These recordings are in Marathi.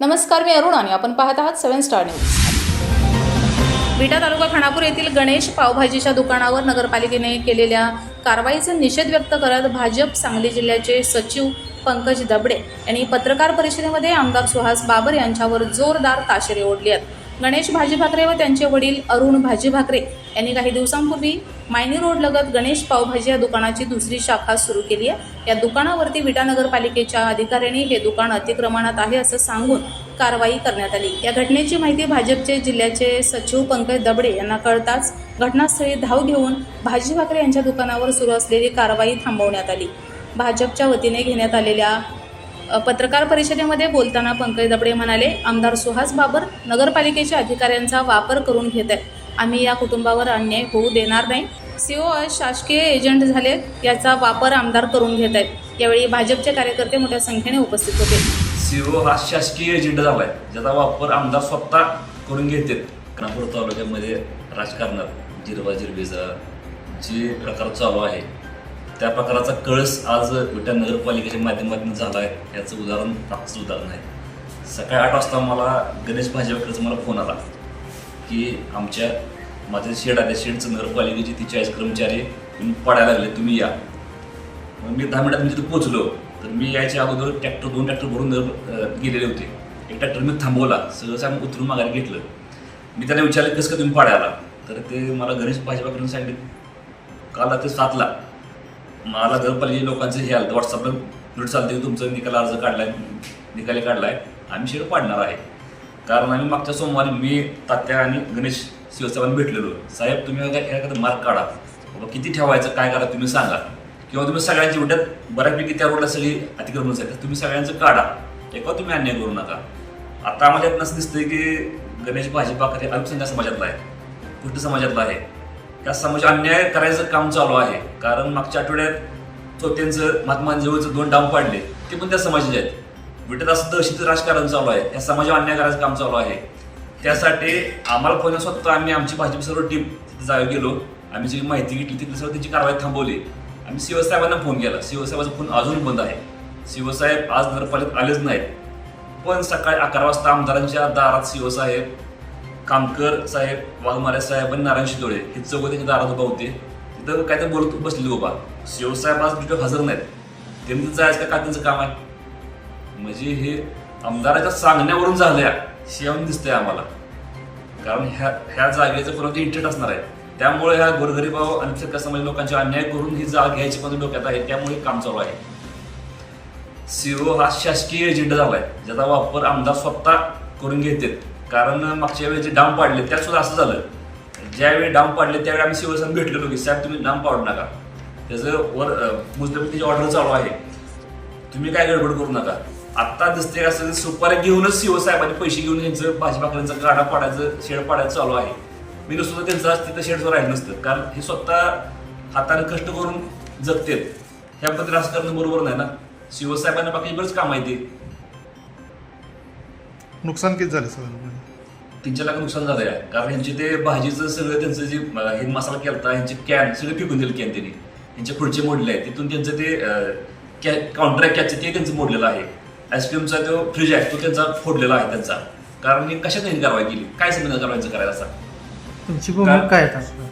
नमस्कार मी अरुण आणि आपण पाहत आहात सेवन स्टार न्यूज. विटा तालुका खानापूर येथील गणेश पावभाजीच्या दुकानावर नगरपालिकेने केलेल्या कारवाईचा निषेध व्यक्त करत भाजप सांगली जिल्ह्याचे सचिव पंकज दबडे यांनी पत्रकार परिषदेमध्ये आमदार सुहास बाबर यांच्यावर जोरदार ताशेरे ओढली आहेत. गणेश भाजी भाकरे व त्यांचे वडील अरुण भाजी भाकरे यांनी काही दिवसांपूर्वी मायनी रोडलगत गणेश पावभाजी या दुकानाची दुसरी शाखा सुरू केली आहे. या दुकानावरती विटा नगरपालिकेच्या अधिकाऱ्यांनी हे दुकान अतिक्रमणात आहे असं सांगून कारवाई करण्यात आली. या घटनेची माहिती भाजपचे जिल्ह्याचे सचिव पंकज दबडे यांना कळताच घटनास्थळी धाव घेऊन भाजी भाकरे यांच्या दुकानावर सुरू असलेली कारवाई थांबवण्यात आली. भाजपच्या वतीने घेण्यात आलेल्या पत्रकार परिषदेमध्ये बोलताना पंकज दबडे म्हणाले आमदार सुहास बाबर नगरपालिकेच्या अधिकाऱ्यांचा वापर करून घेत आहेत. आम्ही या कुटुंबावर अन्याय होऊ देणार नाही. सीओ आज शासकीय एजंट झाले याचा वापर आमदार करून घेत आहेत. यावेळी भाजपचे कार्यकर्ते मोठ्या संख्येने उपस्थित होते. सीओ हा शासकीय एजंट झालाय ज्याचा वापर आमदार स्वतः करून घेत आहेत. तालुक्यामध्ये राजकारणात जिरवा जिरबीचा जे प्रकार चालू आहे त्या प्रकाराचा कळस आज विटा नगरपालिकेच्या माध्यमातून झाला आहे. याचं उदाहरण आजचं उदाहरण आहे. सकाळी आठ वाजता मला गणेश भाजीवाकरचा मला फोन आला की आमच्या माझे शेड आहे शेडचं नगरपालिकेचे ती चाळीस कर्मचारी तुम्ही पडायला लागले तुम्ही या. मग मी दहा मिनिटात मी तिथे पोचलो तर मी यायच्या अगोदर ट्रॅक्टर दोन ट्रॅक्टर भरून गेलेले होते. एक ट्रॅक्टर मी थांबवला सगळं सांग उतरून मागायला घेतलं. मी त्यांना विचारलं कसं का तुम्ही पाडायला तर ते मला गणेश भाजपाकडून सांगितले काल रात्री सातला. मला नगरपालिके लोकांचं हे आलं व्हॉट्सअपला नोट चालते की तुमचं निकाल अर्ज काढलाय निकाली काढलाय आम्ही शेड पाडणार आहे. कारण आम्ही मागच्या सोमवारी मी तात्या आणि गणेश शिवसाहेबांना भेटलेलो. साहेब तुम्ही एखा- एखादा मार्क काढा. बाबा किती ठेवायचं काय करा तुम्ही सांगा. किंवा तुम्ही सगळ्यांची उड्यात बऱ्यापैकी त्या रोडला सगळी अतिक्रमण झाली तुम्ही सगळ्यांचं काढा. एका तुम्ही अन्याय करू नका. आता आम्हाला यातनं असं दिसतंय की गणेश भाजीपाकर हे अल्पसंख्याक समाजातला आहे. कुठं समाजातला आहे. त्या समाज अन्याय करायचं काम चालू आहे. कारण मागच्या आठवड्यात चोत्यांचं महात्मा जवळचं दोन डाम पाडले. ते पण त्या समाजाचे आहेत. विटत असं दहशत राजकारण चालू आहे. त्या समाजावर अन्याय करायचं काम चालू आहे. त्यासाठी आम्हाला फोन स्वतः आम्ही आमची भाजप सर्व टीम तिथे गेलो. आम्ही जी माहिती घेतली तिथे सर्व त्यांची कारवाई थांबवली. आम्ही शिवसाहेबांना फोन केला. शिवसाहेबाचा फोन अजून बंद आहे. शिवसाहेब आज नगरपालिकेत आलेच नाहीत. पण सकाळी अकरा वाजता आमदारांच्या दारात शिवसाहेब कामकर साहेब वाघमारे साहेब आणि नारायण शिदोळे हे चौघ त्यांच्या दारात उभा होते. तिथं काय तर बोलत बसले बाबा. शिवसाहेब आज तिथं हजर नाहीत. त्यांनी जायचं का काय त्यांचं काम आहे? म्हणजे हे आमदाराच्या सांगण्यावरून झालंय. शिवून दिसतंय आम्हाला. कारण ह्या ह्या जागेचं कोणाचं इंटरेस्ट असणार आहे. त्यामुळे ह्या गोरगरीबाव आणि शेतकरी समाज लोकांचे अन्याय करून ही जाग घ्यायची पण डोक्यात आहे. त्यामुळे काम चालू आहे. सीओ हा शासकीय एजंट झालाय. ज्याचा वापर आमदार स्वतः करून घेतात. कारण मागच्या वेळी जे डाम पाडले त्यात सुद्धा असं झालं. ज्यावेळी डाम पाडले त्यावेळी आम्ही शिवसेना भेटलेलो की साहेब तुम्ही डाम पाडू नका. त्याचं वर मुजलपतीची ऑर्डर चालू आहे. तुम्ही काय गडबड करू नका. आत्ता दिसते असं सुपारी घेऊनच शिवसाहेबांनी पैसे घेऊन यांचं भाजीपाकऱ्यांचा गाडा पाडायचं शेड पाडायचं चालू आहे. मी नुसतं त्यांचं आज तिथं शेडवर राहिलं नसतं. कारण हे स्वतः हाताने कष्ट करून जगतेत. ह्या पद्धती राजकारण बरोबर नाही ना? शिवसाहेबांना बाकी बरंच काम आहे ते नुकसान किती झालं सगळं? तीनच्या लाख नुकसान झालंय. कारण यांचे ते भाजीचं सगळं त्यांचं जे अं, हे मसाला केलता यांचे कॅन सगळे फेकून दिले कॅन त्यांनी. यांचे पुढचे मोडले आहे तिथून त्यांचं ते काउंटर आहे कॅच ते त्यांचं मोडलेलं आहे. आईस्क्रीमचा जो फ्रीज आहे तो त्यांचा फोडलेला आहे त्यांचा. कारण हे कशात त्यांनी कारवाई केली? काय संबंध कारवाईचं करायला असा? तुमची भूमिका काय आहे आता?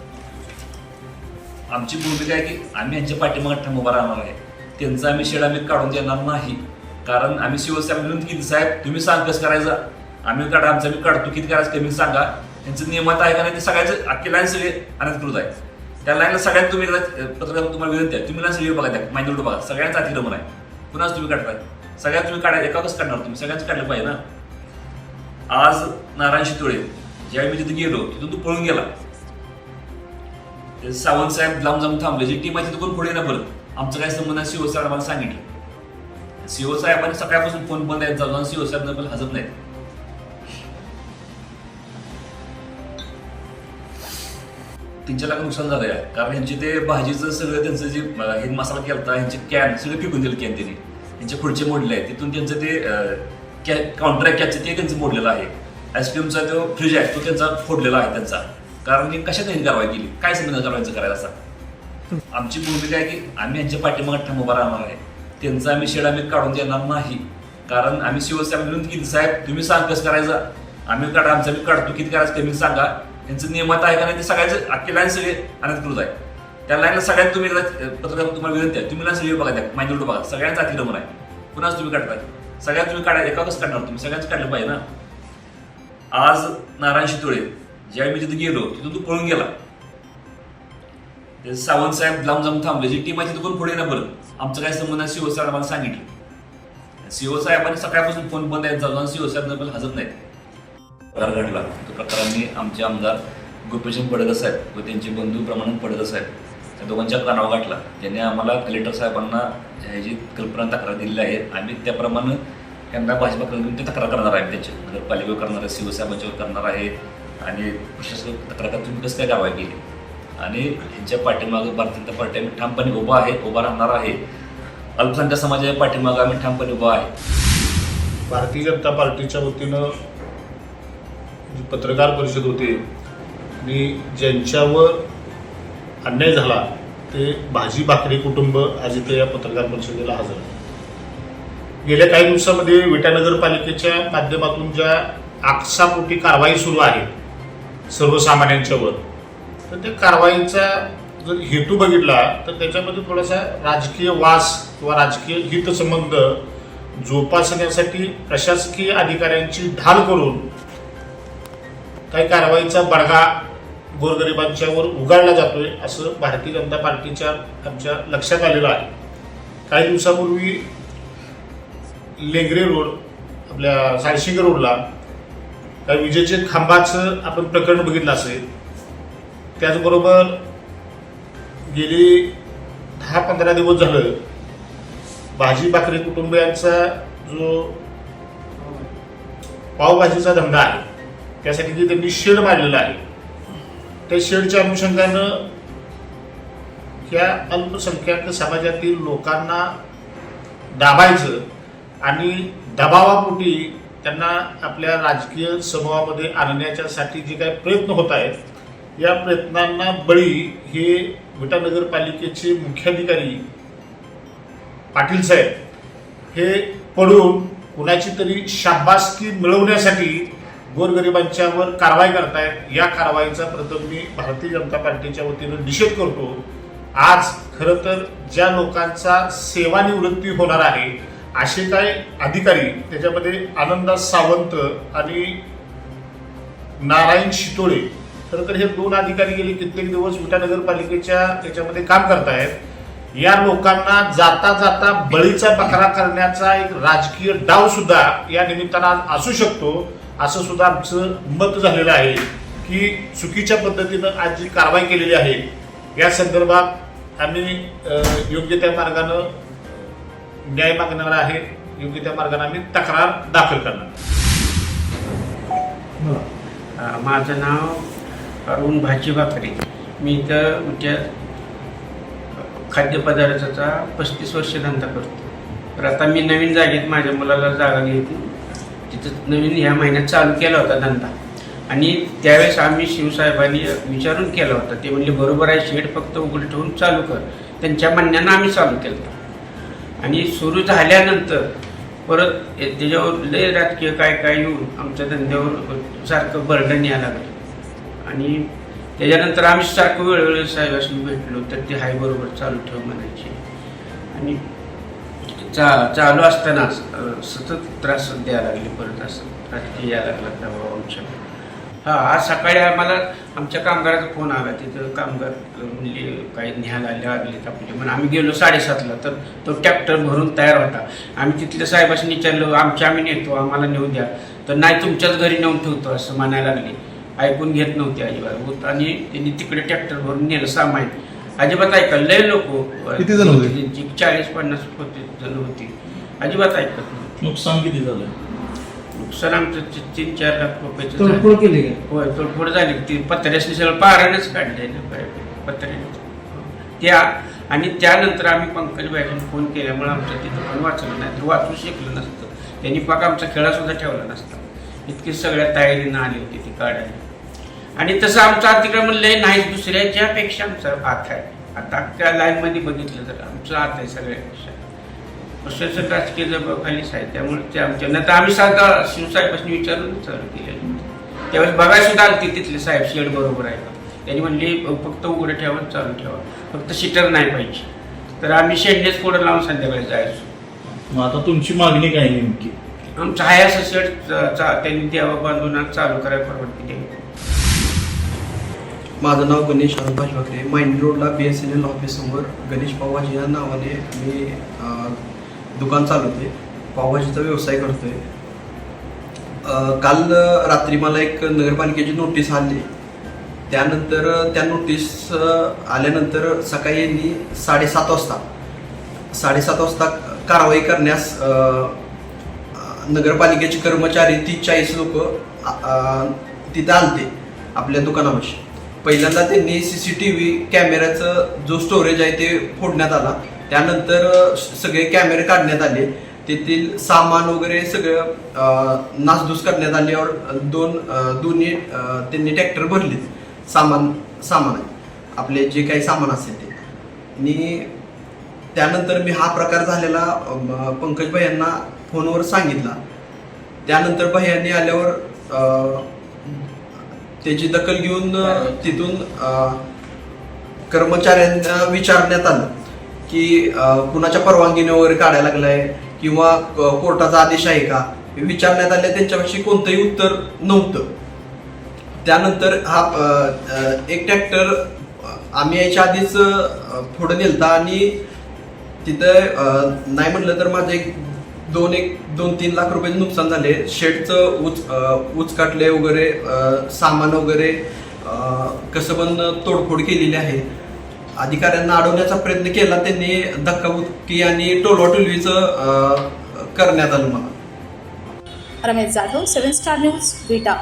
आमची भूमिका आहे की आम्ही यांच्या पाठीमागे ठाम उभा राहणार आहे. त्यांचा आम्ही शेड आम्ही काढून देणार नाही. कारण आम्ही शिवसेना विनंती किती साहेब तुम्ही सांग कसं करायचं? आम्ही काढा आमचं मी काढतो किती करायचं कमी सांगा. त्यांचं नियमात आहे का नाही ते सगळ्याचं अख्खी लाईन सगळे अनधिकृत आहे त्या लाईनला सगळ्यात तुम्ही एकदा, पत्रकार तुम्हाला विनंती आहे तुम्ही लाईन सगळी बघा त्या माहिती बघा सगळ्यांचं अतिक्रमण आहे. पुन्हाच तुम्ही काढताय सगळ्यात तुम्ही काढा एका कसं काढणार तुम्ही? सगळ्यांचं काढलं पाहिजे ना? आज नारायण शितोळे ज्यावेळी मी तिथे गेलो तिथून तू पळून गेला. सावंत साहेब लांब जाऊन थांबले. जी टीम आहे तिथं कोण पुढे ना परत आमचं काय संबंध शिवसेना मला सांगितलं. सांगितलं आणि सकाळपासून फोन बंद आहेत जाऊन शिवसाहेब पण हजर नाहीत. त्यांच्या लागून नुकसान झालंय. कारण यांचे ते भाजीचं सगळं त्यांचं जे हे मसाला केलता यांचे कॅन सगळे फेकून दिले कॅन त्यांनी. त्यांचे पुढचे मोडले आहेत. तिथून त्यांचं ते काउंटर कॅच ते त्यांचं मोडलेलं आहे. आईस्क्रीमचा जो फ्रीज आहे तो त्यांचा फोडलेला आहे त्यांचा. कारण की कशा त्यांनी कारवाई केली? काय संबंध कारवाईचं करायला असा आमची भूमिका आहे की आम्ही यांच्या पाठीमागे ठाम उभा राहणार आहे. त्यांचा आम्ही शेड आम्ही काढून देणार नाही. कारण आम्ही शिवसेना विनंती केली साहेब तुम्ही सांग कसं करायचं. आम्ही काढा आमचं आम्ही काढतो. किती करायचं कमी सांगा. त्यांचं नियमात आहे का नाही ते सगळ्याचं अख्खी लाईन सगळे अनधिकृत आहे. त्या लाईनला सगळ्यात तुम्ही पत्रकार तुम्हाला विनंती आहे. तुम्ही लाईन सगळी बघा त्या माहिती उलटं बघा. सगळ्यांचं अतिक्रमण आहे. पुन्हाच तुम्ही काढताय? सगळ्यात तुम्ही काढा. एका कसं काढणार तुम्ही? सगळ्यांचं काढलं पाहिजे ना. आज नारायण शितोळे ज्यावेळी मी तिथे गेलो तिथून तू पळून गेला. सावंत साहेब लांब जाऊन थांबले. जी टीम आहे तिथं कोण पुढे ना परत आमचं काय संबंध आहे? सीओ साहेब आम्हाला सांगितलं. सीओ साहेबांनी सकाळपासून फोन बंद आहेत चालू सीओ साहेब पण हजर नाहीत. प्रकार घडला. तो प्रकारांनी आमचे आमदार गोपीचंद पडकर साहेब व त्यांचे बंधू प्रमाणात पडकर साहेब त्या दोघांच्या कानावर गाठला. त्यांनी आम्हाला कलेक्टर साहेबांना ह्याची कल्पना तक्रार दिलेली आहे. आम्ही त्याप्रमाणे त्यांना भाजपा घेऊन ते तक्रार करणार आहे त्याच्या नगरपालिकेवर करणार आहे शिवसाहेबांच्यावर करणार आहे. आणि प्रशासक तक्रार तुम्ही कसं काय कारवाई केली? आणि ह्यांच्या पाठीमागं भारतीय जनता पार्टी आम्ही ठामपणे उभा आहे उभा राहणार आहे. अल्पसंख्याक समाजाच्या पाठीमागं आम्ही ठामपणे उभा आहे. भारतीय जनता पार्टीच्या वतीनं जी पत्रकार परिषद होती आणि ज्यांच्यावर अन्याय झाला ते भाजी भाकरी कुटुंब आज इथे या पत्रकार परिषदेला हजर गेल्या काही दिवसामध्ये विटानगर पालिकेच्या माध्यमातून ज्या आकसापोटी कारवाई सुरू आहे सर्वसामान्यांच्यावर तर त्या कारवाईचा जर हेतू बघितला तर त्याच्यामध्ये थोडासा राजकीय वास किंवा राजकीय हितसंबंध जोपासण्यासाठी प्रशासकीय अधिकाऱ्यांची ढाल करून काही कारवाईचा बडगा गोरगरिबांच्यावर उगाळला जातोय असं भारतीय जनता पार्टीच्या आमच्या लक्षात आलेलं आहे. काही दिवसापूर्वी लेंगरे रोड आपल्या साळशिंग रोडला काही विजेचे खांबाचं आपण प्रकरण बघितलं असेल त्याचबरोबर गेली दहा पंधरा दिवस झालं भाजी भाकरी कुटुंबियांचा जो पावभाजीचा धंदा आहे त्यासाठी जे त्यांनी शेड मारलेला आहे त्या शेडच्या अनुषंगानं या अल्पसंख्याक समाजातील लोकांना दाबायचं आणि दबावापोटी त्यांना आपल्या राजकीय समूहामध्ये आणण्याच्यासाठी जे काही प्रयत्न होत आहेत या प्रयत्नांना बळी हे विटा नगरपालिकेचे मुख्याधिकारी पाटील साहेब हे पडून कुणाची तरी शाबासकी मिळवण्यासाठी गोरगरिबांच्यावर कारवाई करतायत. या कारवाईचा प्रथम मी भारतीय जनता पार्टीच्या वतीनं निषेध करतो. आज खरं तर ज्या लोकांचा सेवानिवृत्ती होणार आहे असे काय अधिकारी त्याच्यामध्ये आनंदास सावंत आणि नारायण शितोळे खरं तर हे दोन अधिकारी गेले कित्येक दिवस विटा नगरपालिकेच्या याच्यामध्ये काम करतायत. या लोकांना जाता जाता बळीचा बकरा करण्याचा एक राजकीय डाव सुद्धा या निमित्तानं आज असू शकतो असं सुद्धा आमचं मत झालेलं आहे की चुकीच्या पद्धतीनं आज जी कारवाई केलेली आहे या संदर्भात आम्ही योग्य त्या मार्गानं न्याय मागणार आहे योग्य त्या मार्गाने आम्ही तक्रार दाखल करणार. माझं नाव अरुण भाजी भाकरी. मी इथं उद्या खाद्यपदार्थाचा पस्तीस वर्ष धंदा करतो. तर आता मी नवीन जागेत माझ्या मुलाला जागा होती तिथं नवीन ह्या महिन्यात चालू केला होता धंदा. आणि त्यावेळेस आम्ही शिवसाहेबांनी विचारून केला होता. ते म्हणले बरोबर आहे शेड फक्त उघड ठेवून चालू कर. त्यांच्या म्हणण्यानं आम्ही चालू केलं. आणि सुरू झाल्यानंतर परत त्याच्यावर लय राजकीय काय काय येऊन आमच्या धंद्यावर सारखं बर्डन यायला लागलं. आणि त्याच्यानंतर आम्ही सारखं वेळोवेळी साहेबांनी भेटलो तर ते हाय बरोबर चालू ठेव म्हणायचे. आणि चा चालू असताना सतत त्रास द्यायला लागले परत असं राजकीय यायला लागला त्या आमच्या. हा आज सकाळी आम्हाला आमच्या कामगाराचा फोन आला तिथं कामगार म्हणजे काही न्यायला लागले आपले. म्हणून आम्ही गेलो साडेसातला तर तो ट्रॅक्टर भरून तयार होता. आम्ही तिथल्या साहेबांनी विचारलं आमच्या आम्ही नेतो आम्हाला नेऊ द्या. तर नाही तुमच्याच घरी नेऊन ठेवतो असं म्हणायला लागले. ऐकून घेत नव्हते अजिबात. होत आणि त्यांनी तिकडे ट्रॅक्टर भरून नेलं सामान अजिबात ऐका लय लोक किती जण होते? त्यांची चाळीस पन्नास होते जण होती. अजिबात ऐकत नव्हते. नुकसान किती झालं? नुकसान आमचं ती- तीन चार लाख रुपयाचं झालं. तोडफोड केली का? होय तोडफोड झाली. ती पत्र्यासनी सगळं पारायणच काढले पत्र्याने. त्या आणि त्यानंतर आम्ही पंकज बाईने फोन केल्यामुळे आमचं तिथं पण वाचलं नाही. तर वाचू शकलं नसतं. त्यांनी पाक आमचा खेळा सुद्धा ठेवला नसता. इतकी सगळ्या तयारीनं आली होती ती काढायला. आणि तसं आमचं अतिक्रमण लय नाही दुसऱ्याच्यापेक्षा आमचा हात आहे. आता अख्ख्या लाईनमध्ये बघितलं तर आमचं हात आहे सगळ्यापेक्षा. प्रशासन राजकीय जबाबदारीच आहे त्यामुळे ते आमच्या नंतर आम्ही साधा शिवसाहेबांनी विचारून चालू केलेलं त्यावेळेस बघायला सुद्धा आलते तिथले साहेब शेड बरोबर आहे का? त्यांनी म्हणले फक्त उघडं ठेवा चालू ठेवा. फक्त शिटर नाही पाहिजे. तर आम्ही शेडनेच पुढे लावून संध्याकाळी जायचो. मग आता तुमची मागणी काय नेमकी? आमचं आहे असं शेड त्यांनी द्यावं बांधून चालू करायला परवानगी द्यावी माझं नाव गणेश अनुभाष वाकरे माइंड रोडला बी एस एन एल ऑफिससमोर गणेश पावभाजी या नावाने मी दुकान चालवते पावभाजीचा व्यवसाय करतोय. काल रात्री मला एक नगरपालिकेची नोटीस आली. त्यानंतर त्या नोटीस आल्यानंतर सकाळी यांनी साडेसात वाजता साडेसात वाजता कारवाई करण्यास नगरपालिकेचे कर्मचारी तीस चाळीस लोक तिथं आलते आपल्या दुकानापाशी. पहिल्यांदा त्यांनी सी सी टी व्ही कॅमेऱ्याचं जो स्टोरेज आहे ते फोडण्यात आला. त्यानंतर सगळे कॅमेरे काढण्यात आले. तेथील सामान वगैरे सगळं नासधूस करण्यात आल्यावर दोन दोन्ही त्यांनी ट्रॅक्टर भरले सामान सामान. आहे आपले जे काही सामान असेल ते. आणि त्यानंतर मी हा प्रकार झालेला पंकज भाई यांना फोनवर सांगितला. त्यानंतर भाई आल्यावर त्याची दखल घेऊन तिथून कर्मचाऱ्यांना विचारण्यात आलं की कुणाच्या परवानगीने वगैरे काढायला लागलाय किंवा कोर्टाचा आदेश आहे का? हे विचारण्यात आले. त्यांच्यापाशी कोणतंही उत्तर नव्हतं. त्यानंतर हा एक ट्रॅक्टर आम्ही याच्या आधीच पुढे नेलता आणि तिथं नाही म्हटलं तर माझं एक दोन एक दोन तीन लाख रुपयाचे नुकसान झाले. शेडचं उच अ, उच काटले वगैरे सामान वगैरे कसं पण तोडफोड केलेली आहे. अधिकाऱ्यांना अडवण्याचा प्रयत्न केला त्यांनी धक्काबुक्की आणि टोलवाटोलवीचं करण्यात आलं मला. Ramesh Jadhav seven star news Vita.